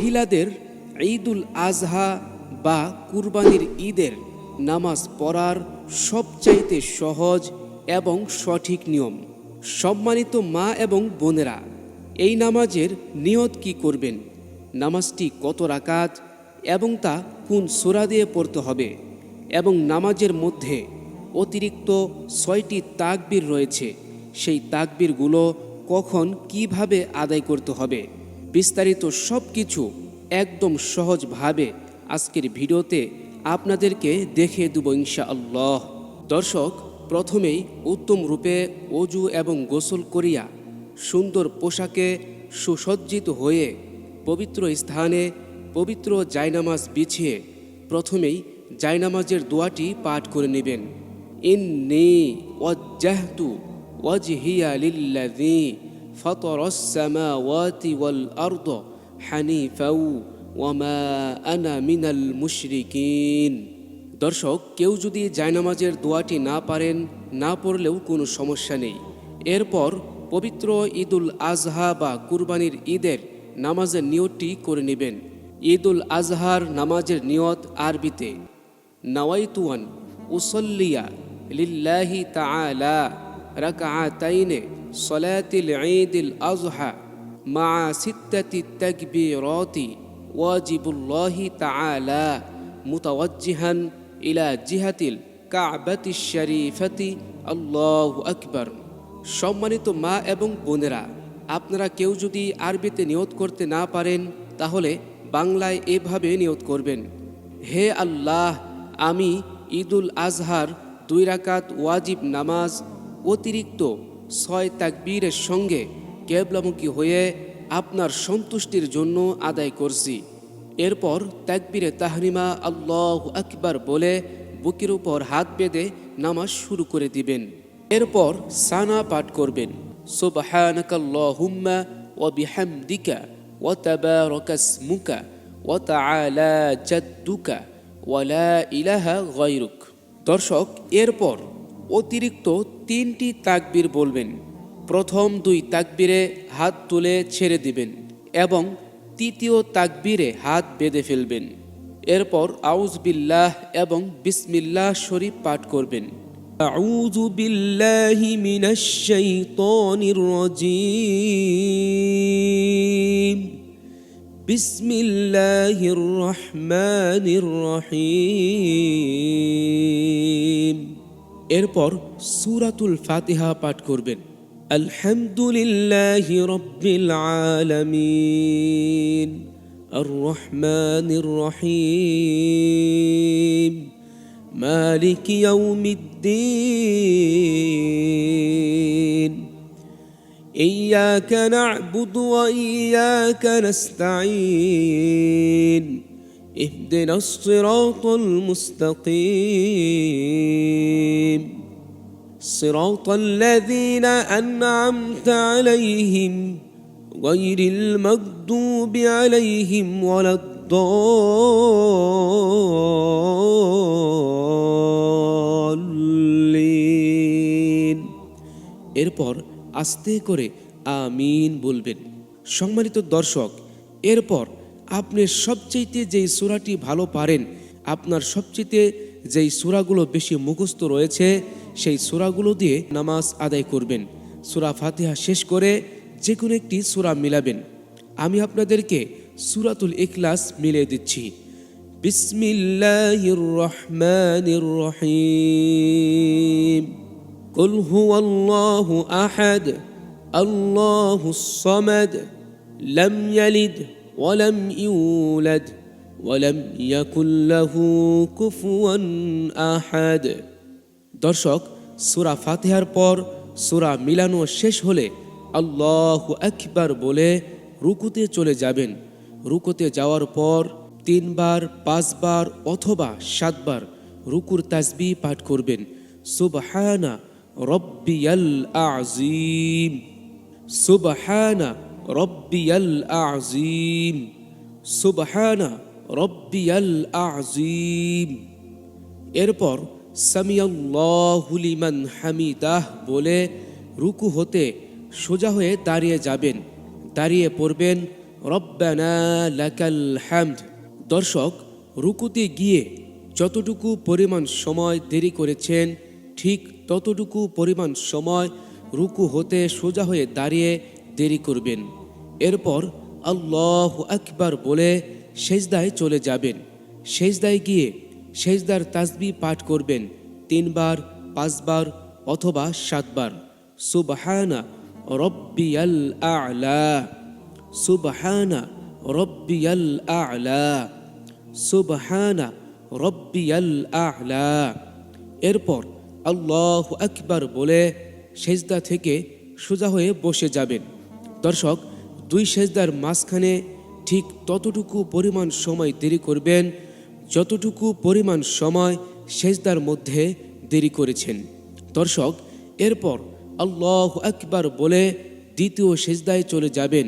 মহিলাদের ঈদুল আজহা বা কুরবানির ঈদের নামাজ পড়ার সবচাইতে সহজ এবং সঠিক নিয়ম। সম্মানিত মা এবং বোনেরা, এই নামাজের নিয়ত কি করবেন? নামাজটি কত রাকাত এবং তা কোন সোরা দিয়ে পড়তে হবে? এবং নামাজের মধ্যে অতিরিক্ত ছয়টি তাকবির রয়েছে। সেই তাকবিরগুলো কখন কীভাবে আদায় করতে হবে? বিস্তারিত সব কিছু একদম সহজভাবে আজকের ভিডিওতে আপনাদেরকে দেখে দেব ইনশাআল্লাহ। দর্শক, প্রথমেই উত্তম রূপে অজু এবং গোসল করিয়া সুন্দর পোশাকে সুসজ্জিত হয়ে পবিত্র স্থানে পবিত্র জায়নামাজ বিছিয়ে প্রথমেই জায়নামাজের দোয়াটি পাঠ করে নেবেন। ইন্নি ওয়াজ্জাহতু ওয়াজহিয়া লিল্লাযী। সামাওয়াতি ওয়াল আরদ হানিফাও ওয়ামা আনা মিনাল মুশরিকিন দর্শক, কেউ যদি জায়নামাজের দোয়াটি না পারেন, না পড়লেও কোনো সমস্যা নেই। এরপর পবিত্র ঈদুল আজহা বা কুরবানির ঈদের নামাজের নিয়তটি করে নেবেন। ঈদুল আজহার নামাজের নিয়ত আরবিতে, নওয়াইতুয়ান, উসল্লিয়া লিল্লাহি তাআলা রাকআতাইনে সলাতিল ঈদিল আজহা মা সিত্তাতি তাকবীরাতি ওয়াজিবুল্লাহি তাআলা মুতাওয়াজ্জিহান ইলা জিহাতিল কাবাতি শরীফাতি আল্লাহু আকবার সম্মানিত মা এবং বোনেরা, আপনারা কেউ যদি আরবিতে নিয়ত করতে না পারেন, তাহলে বাংলায় এভাবে নিয়ত করবেন। হে আল্লাহ, আমি ঈদুল আজহার দুই রাকাত ওয়াজিব নামাজ অতিরিক্ত ছয় তাকবীরের সঙ্গে কেবলামুখী হয়ে আপনার সন্তুষ্টির জন্য আদায় করছি। এরপর তাকবীরে তাহরিমা আল্লাহ আকবার বলে বুকের উপর হাত বেঁধে নামাজ শুরু করে দিবেন। এরপর সানা পাঠ করবেন। জাদ্দুকা ওয়া লা ইলাহা দর্শক, এরপর অতিরিক্ত তিনটি তাকবীর বলবেন প্রথম দুই তাকবীরে হাত তুলে ছেড়ে দিবেন এবং তৃতীয় তাকবীরে হাত বেঁধে ফেলবেন এরপর আউজ বিল্লাহ এবং বিসমিল্লাহ শরীফ পাঠ করবেন أعوذ بالله من الشيطان الرجيم بسم الله الرحمن الرحيم এরপর সূরাতুল ফাতিহা পাঠ করবেন الحمد لله رب العالمين الرحمن الرحيم مالك يوم الدين إياك نعبد وإياك نستعين اهدنا الصراط المستقيم صراط الذين أنعمت عليهم غير المغضوب عليهم ولا الضالين এরপর আস্তে করে আমিন বলবেন সম্মানিত দর্শক এরপর আপনি সবচেয়েতে যেই সুরাটি ভালো পারেন, আপনার সবচেয়েতে যেই সুরাগুলো বেশি মুখস্থ রয়েছে, সেই সুরাগুলো দিয়ে নামাজ আদায় করবেন। সুরা ফাতিহা শেষ করে যে কোনো একটি সুরা মিলাবেন। আমি আপনাদেরকে সুরাতুল ইখলাস মিলিয়ে দিচ্ছি। বিসমিল্লাহির রহমানির রহিম। কুল হুয়াল্লাহু আহাদ আল্লাহুস সামাদ, লাম ইয়ালিদ। ولم يولد ولم يكن له كفوا احد দর্শক সূরা ফাতিহার পর সূরা মিলানো শেষ হলে আল্লাহ আকবার বলে রুকুতে চলে যাবেন রুকুতে যাওয়ার পর তিনবার পাঁচবার অথবা সাতবার রুকুর তাসবি পাঠ করবেন সুবহানা রব্বিয়াল আজিম সুবহানা রব্বিয়াল আজিম সুবহানা রব্বিয়াল আজিম এরপর সামিয়াল্লাহুলিমান হামিদাহ বলে রুকু হতে সোজা হয়ে দাঁড়িয়ে যাবেন। দাঁড়িয়ে পড়বেন, রব্বানা লাকাল হামদ। দর্শক, রুকুতে গিয়ে যতটুকু পরিমাণ সময় দেরি করেছেন, ঠিক ততটুকু পরিমাণ সময় রুকু হতে সোজা হয়ে দাঁড়িয়ে দেরি করবেন। এরপর আল্লাহ আকবার বলে, সেজদায় চলে যাবেন। সেজদায় গিয়ে সেজদার তাসবি পাঠ করবেন তিনবার, পাঁচবার অথবা সাতবার। সুবহানা রব্বিয়াল আ'লা। সুবহানা রব্বিয়াল আ'লা। সুবহানা রব্বিয়াল আ'লা। এরপর আল্লাহ আকবার বলে, সেজদা থেকে সোজা হয়ে বসে যাবেন। দর্শক, দুই সেজদার মাঝখানে ঠিক ততটুকু পরিমাণ সময় দেরি করবেন, যতটুকু পরিমাণ সময় সেজদার মধ্যে দেরি করেছেন। দর্শক, এরপর আল্লাহ আকবার বলে দ্বিতীয় সেজদায় চলে যাবেন।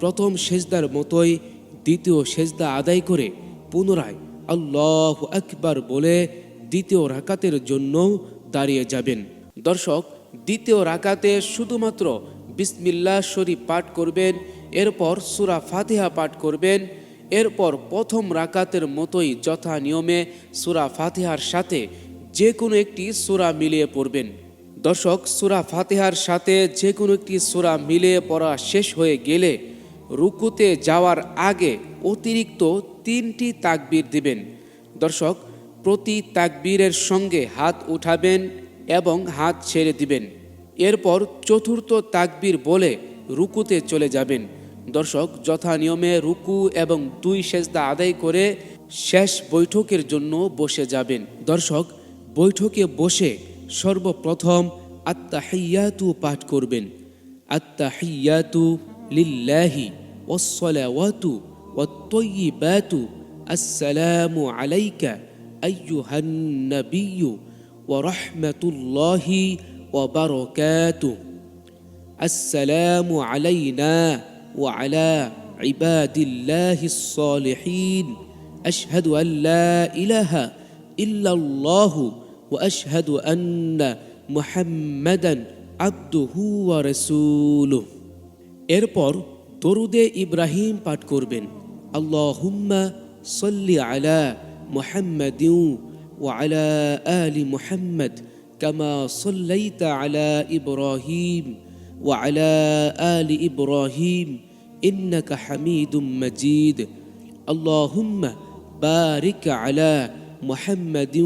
প্রথম সেজদার মতোই দ্বিতীয় সেজদা আদায় করে পুনরায় আল্লাহ আকবার বলে দ্বিতীয় রাকাতের জন্য দাঁড়িয়ে যাবেন। দর্শক, দ্বিতীয় রাকাতে শুধুমাত্র বিসমিল্লাহ শরীফ পাঠ করবেন, এরপর সুরা ফাতিহা পাঠ করবেন, এরপর প্রথম রাকাতের মতোই যথা নিয়মে সুরা ফাতিহার সাথে যে কোনো একটি সুরা মিলিয়ে পড়বেন। দর্শক, সুরা ফাতিহার সাথে যে কোনো একটি সুরা মিলিয়ে পড়া শেষ হয়ে গেলে রুকুতে যাওয়ার আগে অতিরিক্ত তিনটি তাকবীর দিবেন। দর্শক, প্রতি তাকবীরের সঙ্গে হাত উঠাবেন এবং হাত ছেড়ে দিবেন। এরপর চতুর্থ তাকবির বলে রুকুতে চলে যাবেন। দর্শক, যথা নিয়মে রুকু এবং দুই সেজদা আদায় করে শেষ বৈঠকের জন্য বসে যাবেন। দর্শক, বৈঠকে বসে সর্বপ্রথম আত্মাহিয়াতু পাঠ করবেন। আত্মাহিয়াতু লিল্লাহি ওসলাওয়াতু ওয়িবাতু আসসালামু আলাইকা আইয়ুহান্নবিয়ু ওয়া রাহমাতুল্লাহি وبركاته السلام علينا وعلى عباد الله الصالحين أشهد أن لا إله إلا الله وأشهد أن محمدا عبده ورسوله এরপর দরুদে ইব্রাহিম পাঠ করবেন আল্লাহুম্মা সল্লি আলা মুহাম্মাদিউ وعلى آل محمد كما صليت على إبراهيم وعلى آل إبراهيم إنك حميد مجيد اللهم بارك على محمد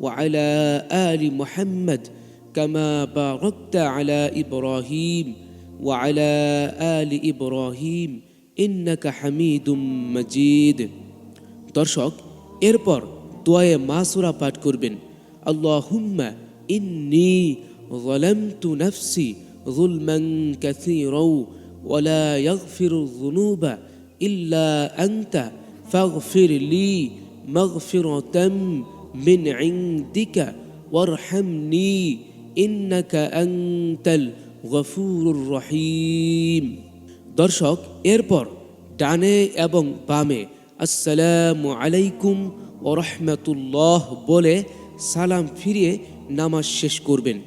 وعلى آل محمد كما باركت على إبراهيم وعلى آل إبراهيم إنك حميد مجيد দর্শক এরপর দোয়ায়ে মাসুরা পাঠ করবেন আল্লাহুম্মা ইন্নি ظلمت نفسي ظلما كثيرا ولا يغفر الذنوب إلا أنت فاغفر لي مغفرة من عندك وارحمني إنك أنت الغفور الرحيم দর্শক এরপর ডানে এবং বামে আসসালামু আলাইকুম ও রহমতুল্লাহ বলে সালাম ফিরিয়ে নামাজ শেষ করবেন।